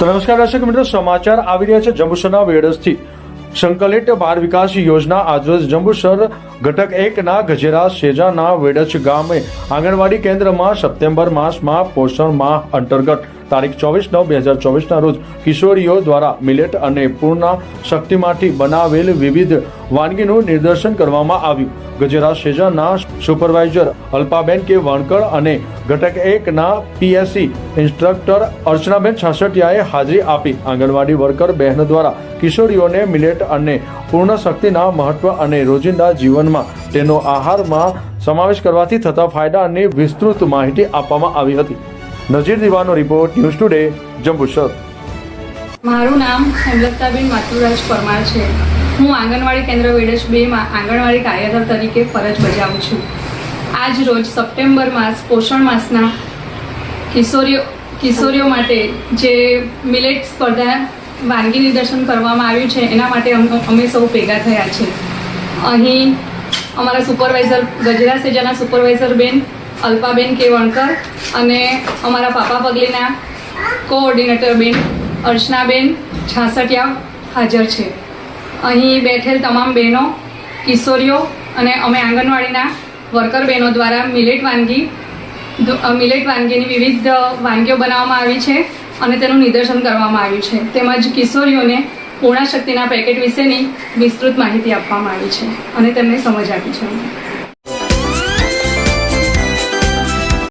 નમસ્કાર દર્શક મિત્રો, સમાચાર આવી રહ્યા છે જંબુસરના વેડસથી. સંકલિત બાળ વિકાસ યોજના આજરોજ જંબુસર ઘટક એકના ગજેરા શેજાના વેડચ ગામે આંગણવાડી કેન્દ્રમાં સપ્ટેમ્બર માસમાં પોષણ માહ અંતર્ગત તારીખ ચોવીસ નવ બે હજાર ચોવીસના રોજ કિશોરીઓ દ્વારા મિલેટ અને પૂર્ણ શક્તિમાંથી બનાવેલ વિવિધ વાનગીનું નિદર્શન કરવામાં આવ્યું. ગજેરા શેજાના સુપરવાઇઝર અલ્પાબેન કે વણકર અને ઘટક એકના પીએસસી ઇન્સ્ટ્રક્ટર અર્ચનાબેન છાસઠિયાએ હાજરી આપી. આંગણવાડી વર્કર બહેનો દ્વારા કિશોરીઓને મિલેટ અને પૂર્ણ શક્તિના મહત્વ અને રોજિંદા જીવનમાં તેનો આહારમાં સમાવેશ કરવાથી થતા ફાયદાની વિસ્તૃત માહિતી આપવામાં આવી હતી. નજીર દીવાનો રિપોર્ટ ન્યૂઝ ટુડે, જંબુસર. મારું નામ હેમલતાબેન માતુરાજ પરમાર છે. હું આંગણવાડી કેન્દ્ર વેડેશ બેમાં આંગણવાડી કાર્યકર તરીકે ફરજ બજાવું છું. આજ રોજ સપ્ટેમ્બર માસ, પોષણ માસના કિશોરીઓ કિશોરીઓ માટે જે મિલેટ સ્પર્ધા વાનગી નિદર્શન કરવામાં આવ્યું છે, એના માટે અમ- સૌ ભેગા થયા છે. અહીં અમારા સુપરવાઇઝર, ગજરા સેજાના સુપરવાઇઝર બેન અલ્પાબેન કે વણકર અને અમારા પાપા પગલીના કોઓર્ડિનેટર બેન અર્ચનાબેન છાસઠિયા હાજર છે. અહીં બેઠેલ તમામ બહેનો, કિશોરીઓ અને અમે આંગણવાડીના વર્કર બહેનો દ્વારા મિલેટ વાનગી મિલેટ વાનગીની વિવિધ વાનગીઓ બનાવવામાં આવી છે અને તેનું નિદર્શન કરવામાં આવ્યું છે. તેમજ કિશોરીઓને પૂર્ણાશક્તિના પેકેટ વિશેની વિસ્તૃત માહિતી આપવામાં આવી છે અને તેમને સમજ આપી છે.